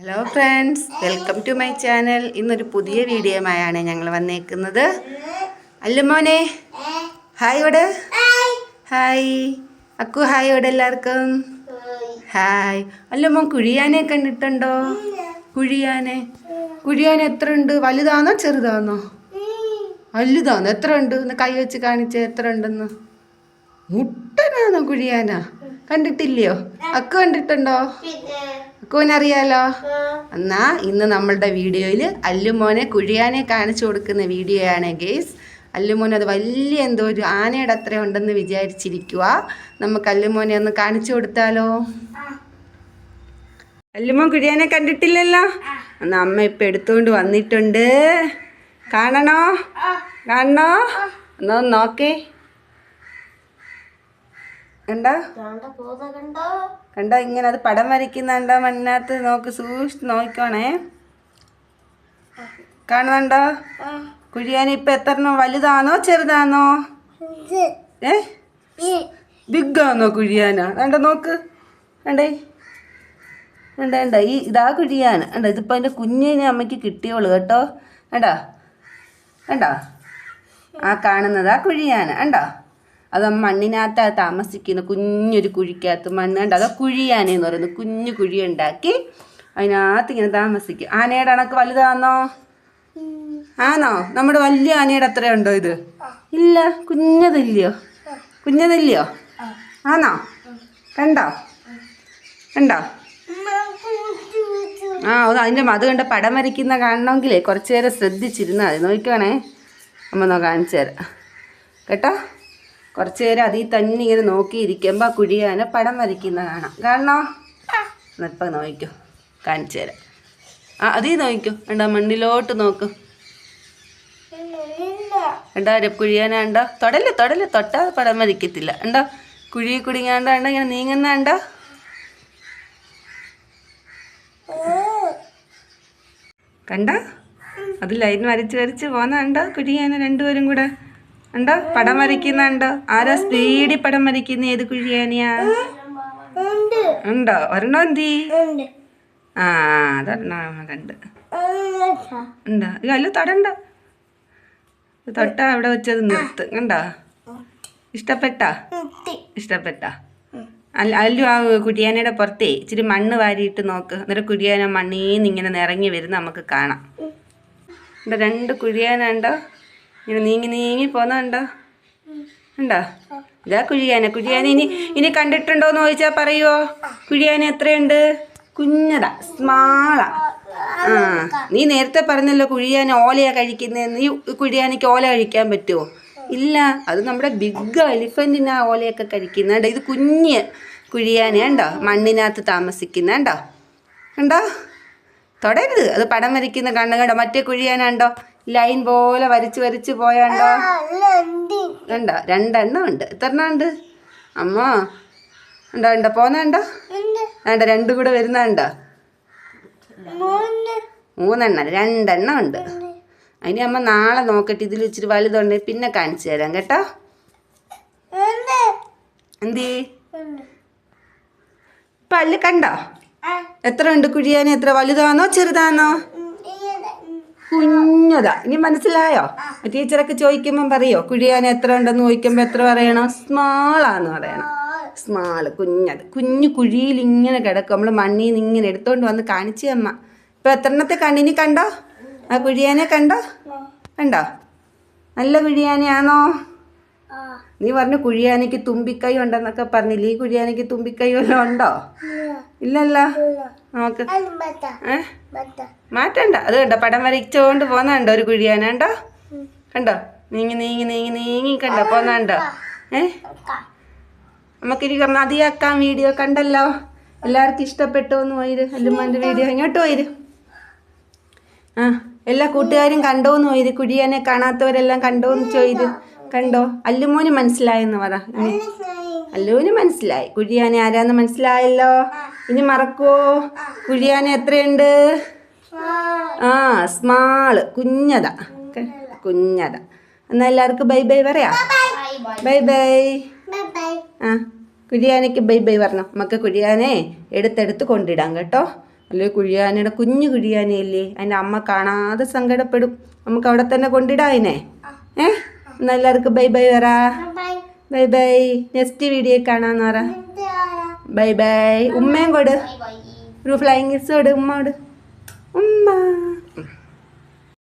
Hello friends welcome to my channel ഇന്നൊരു പുതിയ വീഡിയോയുമായാണ് ഞങ്ങൾ വന്നേക്കുന്നത്. അല്ലുമോനെ ഹായ് ഓട് ഹായ് അക്കു ഹായ് ഓട് എല്ലാവർക്കും. ഹായ് അല്ലുമോൻ കുഴിയാനെ കണ്ടിട്ടുണ്ടോ? കുഴിയാനെ. കുഴിയാൻ എത്ര ഉണ്ട്? വലുതാണോ ചെറുതാണോ? വലുതാണോ? എത്ര ഉണ്ട്? ഒന്ന് കൈ വെച്ച് കാണിച്ച എത്ര ഉണ്ടെന്ന്. മുട്ടനാണോ കുഴിയാനാ? കണ്ടിട്ടില്ലയോ? അക്കു കണ്ടിട്ടുണ്ടോ? അക്കുവിനറിയാലോ എന്നാ ഇന്ന് നമ്മളുടെ വീഡിയോയിൽ അല്ലുമോനെ കുഴിയാനെ കാണിച്ചു കൊടുക്കുന്ന വീഡിയോ ആണ് ഗെയ്സ് അല്ലുമോൻ അത് വലിയ എന്തോ ഒരു ആനയുടെ അത്ര ഉണ്ടെന്ന് വിചാരിച്ചിരിക്കുക നമുക്ക് അല്ലുമോനെ ഒന്ന് കാണിച്ചു കൊടുത്താലോ? അല്ലുമോൻ കുഴിയാനെ കണ്ടിട്ടില്ലല്ലോ? എന്നാ അമ്മ ഇപ്പം എടുത്തുകൊണ്ട് വന്നിട്ടുണ്ട്. കാണണോ? കാണണോ? എന്നാ ഒന്ന് നോക്കേ. കണ്ടോ? കണ്ടോ ഇങ്ങനെ അത് പടം വരയ്ക്കുന്നുണ്ടോ മണ്ണിനകത്ത് നോക്ക് സൂക്ഷിച്ച് നോക്കണേ കാണുന്നുണ്ടോ? കുഴിയാനി ഇപ്പൊ എത്ര വലുതാണോ ചെറുതാണോ? ഏ? ബിഗ് ആണോ കുഴിയാനോ? വേണ്ട നോക്ക്. വേണ്ടേ വേണ്ട വേണ്ട ഈ ഇതാ കുഴിയാണ് വേണ്ട ഇതിപ്പോ അതിന്റെ കുഞ്ഞിനെ അമ്മയ്ക്ക് കിട്ടിയോളൂ കേട്ടോ. വേണ്ട വേണ്ട ആ കാണുന്നതാ കുഴിയാണ് കണ്ടോ? അത് മണ്ണിനകത്ത് താമസിക്കുന്ന കുഞ്ഞൊരു കുഴിക്കകത്ത് മണ്ണ് കണ്ട അതോ കുഴിയാനെന്ന് പറയുന്നത്. കുഞ്ഞു കുഴി ഉണ്ടാക്കി അതിനകത്ത് ഇങ്ങനെ താമസിക്കും. ആനയുടെ അണക്ക് വലുതാണോ ആണോ നമ്മുടെ വലിയ ആനയുടെ അത്രയുണ്ടോ ഇത്? ഇല്ല. കുഞ്ഞതില്ലയോ? കുഞ്ഞതില്ലയോ? ആണോ കണ്ടോ? കണ്ടോ? ആ ഒന്ന് അതിന്റെ മത് കണ്ട് പടം വരയ്ക്കുന്ന കാണണമെങ്കിലേ കുറച്ച് നേരം ശ്രദ്ധിച്ചിരുന്നാൽ മതി. നോക്കണേ അമ്മ നോ കാണിച്ചു തരാം. കേട്ടോ? കുറച്ച് നേരം അതിൽ തന്നെ ഇങ്ങനെ നോക്കിയിരിക്കുമ്പോൾ കുഴിയാനെ പടം വരയ്ക്കുന്ന കാണാം. കാണണോ? എന്നിപ്പം നോക്കിക്കോ കാണിച്ചു തരാം. ആ അതീ നോക്കിക്കോ കണ്ടോ മണ്ണിലോട്ട് നോക്ക്. കണ്ടോ കുഴിയാന ഉണ്ടോ തൊടൽ തൊടൽ തൊട്ടാ പടം വരയ്ക്കത്തില്ല. ഉണ്ടോ കുഴി കുടുങ്ങാണ്ടോ ഉണ്ടോ ഇങ്ങനെ നീങ്ങുന്ന ഉണ്ടോ കണ്ട? അത് ലൈൻ വരച്ച് വരച്ച് പോന്ന കണ്ടോ കുഴിയാന രണ്ടുപേരും കൂടെ? ഉണ്ടോ പടം വരയ്ക്കുന്നുണ്ടോ ആരാ സ്പീഡിൽ പടം വരയ്ക്കുന്ന? ഏത് കുഴിയാനിയാ? ഉണ്ടോ. ഒരെണ്ണം എന്തി ആ അതൊരെണ്ണം കണ്ട്. ഉണ്ടോ? അല്ല തൊടണ്ട. തൊട്ട അവിടെ വെച്ചത് നിർത്ത്. കണ്ടോ? ഇഷ്ടപ്പെട്ടാ? ഇഷ്ടപ്പെട്ടാ? അല്ല അല്ലു ആ കുടിയാനയുടെ പുറത്തേ ഇച്ചിരി മണ്ണ് വാരിയിട്ട് നോക്ക്. അന്നേരം കുടിയാന മണ്ണീന്ന് ഇങ്ങനെ നിറങ്ങി വരുന്ന നമുക്ക് കാണാം. ഇവിടെ രണ്ട് കുഴിയാന ഉണ്ടോ ഇങ്ങനെ നീങ്ങി നീങ്ങി പോന്നുണ്ടോ ഉണ്ടോ ഇതാ കുഴിയാന. കുഴിയാന ഇനി ഇനി കണ്ടിട്ടുണ്ടോ എന്ന് ചോദിച്ചാൽ പറയുമോ കുഴിയാന എത്രയുണ്ട്? കുഞ്ഞടാ സ്മാള. ആ നീ നേരത്തെ പറഞ്ഞല്ലോ കുഴിയാന ഓലയാ കഴിക്കുന്നത് നീ കുഴിയാനയ്ക്ക് ഓല കഴിക്കാൻ പറ്റുമോ ഇല്ല അത് നമ്മുടെ ബിഗ് എലിഫന്റിനാ ഓലയൊക്കെ കഴിക്കുന്നുണ്ട് ഇത് കുഞ്ഞ് കുഴിയാന ഉണ്ടോ മണ്ണിനകത്ത് താമസിക്കുന്ന ഉണ്ടോ ഉണ്ടോ തൊടരുത്. അത് പടം വരയ്ക്കുന്ന കണ്ണുകണ്ടോ മറ്റേ കുഴിയാനുണ്ടോ ലൈൻ പോലെ വരച്ച് വരച്ച് പോയാണ്ടോ? ഉണ്ടോ രണ്ടെണ്ണം ഉണ്ട്. എത്ര ഉണ്ട്? അമ്മ ഉണ്ടോ ഉണ്ടോ? പോന്നുണ്ടോ വേണ്ട രണ്ടും കൂടെ വരുന്നുണ്ടോ മൂന്നെണ്ണം രണ്ടെണ്ണം ഉണ്ട്. അതിന് അമ്മ നാളെ നോക്കട്ടെ ഇതിൽ ഇച്ചിരി വലുതുണ്ട്. പിന്നെ കാണിച്ചു തരാം കേട്ടോ? എന്തേ? പല്ല് കണ്ടോ? എത്ര ഉണ്ട് കുഴിയാൻ എത്ര വലുതാണോ ചെറുതാണോ? കുഞ്ഞതാ. ഇനി മനസ്സിലായോ? ടീച്ചറൊക്കെ ചോദിക്കുമ്പം പറയോ? കുഴിയാൻ എത്ര ഉണ്ടെന്ന് ചോദിക്കുമ്പോൾ എത്ര പറയണം? സ്മാളാന്ന് പറയണം. സ്മാൾ കുഞ്ഞത്. കുഞ്ഞു കുഴിയിൽ ഇങ്ങനെ കിടക്കും. നമ്മൾ മണ്ണിൽ നിന്ന് ഇങ്ങനെ എടുത്തോണ്ട് വന്ന് കാണിച്ചു അമ്മ ഇപ്പൊ എത്രണ്ണത്തെ കണ്ണിനി കണ്ടോ? ആ കുഴിയാനെ കണ്ടോ? കണ്ടോ? നല്ല കുഴിയാനയാണോ? നീ പറഞ്ഞു കുഴിയാനയ്ക്ക് തുമ്പിക്കൈ ഉണ്ടെന്നൊക്കെ പറഞ്ഞില്ലേ? ഈ കുഴിയാനയ്ക്ക് തുമ്പിക്കൈ വല്ലതും ഉണ്ടോ? ഇല്ലല്ലോ. നമുക്ക് മാറ്റണ്ട. അത് കണ്ടോ? പടം വരച്ചോണ്ട് പോന്നണ്ടോ ഒരു കുഴിയാന കണ്ടോ? കണ്ടോ? നീങ്ങി നീങ്ങി നീങ്ങി നീങ്ങി കണ്ടോ? പോന്നണ്ടോ ഏ? നമുക്കിനി മതിയാക്കാം. വീഡിയോ കണ്ടല്ലോ. എല്ലാവർക്കും ഇഷ്ടപ്പെട്ടോ എന്ന് പോയിര്. അല്ലുമ്മാന്റെ വീഡിയോ ഇങ്ങോട്ട് പോയിര്. ആ എല്ലാ കൂട്ടുകാരും കണ്ടോ എന്ന് പോയിര്. കുഴിയാനെ കാണാത്തവരെല്ലാം കണ്ടോ എന്ന് ചോയിര്. കണ്ടോ? അല്ലുമോന് മനസ്സിലായെന്ന് പറ. അല്ലുവിന് മനസ്സിലായി. കുഴിയാനെ ആരാന്ന് മനസ്സിലായല്ലോ? ഇനി മറക്കുവോ കുഴിയാനെ എത്രയുണ്ട്? ആ സ്മാൾ കുഞ്ഞതാ. കുഞ്ഞത. എന്നാ എല്ലാവർക്കും ബൈ ബൈ പറയാ. Bye bye. ആ കുഴിയാനയ്ക്ക് ബൈ ബൈ പറഞ്ഞു. നമുക്ക് കുഴിയാനെ എടുത്തെടുത്ത് കൊണ്ടിടാം കേട്ടോ. അല്ലേ കുഴിയാനയുടെ കുഞ്ഞു കുഴിയാനയല്ലേ? അതിന്റെ അമ്മ കാണാതെ സങ്കടപ്പെടും. നമുക്ക് അവിടെ തന്നെ കൊണ്ടിടാം അതിനെ. ഏ? എന്നാ എല്ലാവർക്കും ബൈ ബൈ പറ. ബൈ ബൈ നെക്സ്റ്റ് വീഡിയോ കാണാന്ന് പറ. ബൈ ബൈ ഉമ്മയും കൊട്. ഒരു ഫ്ലൈങ് കിസ് കൊട് ഉമ്മ കൊട് ഉമ്മ.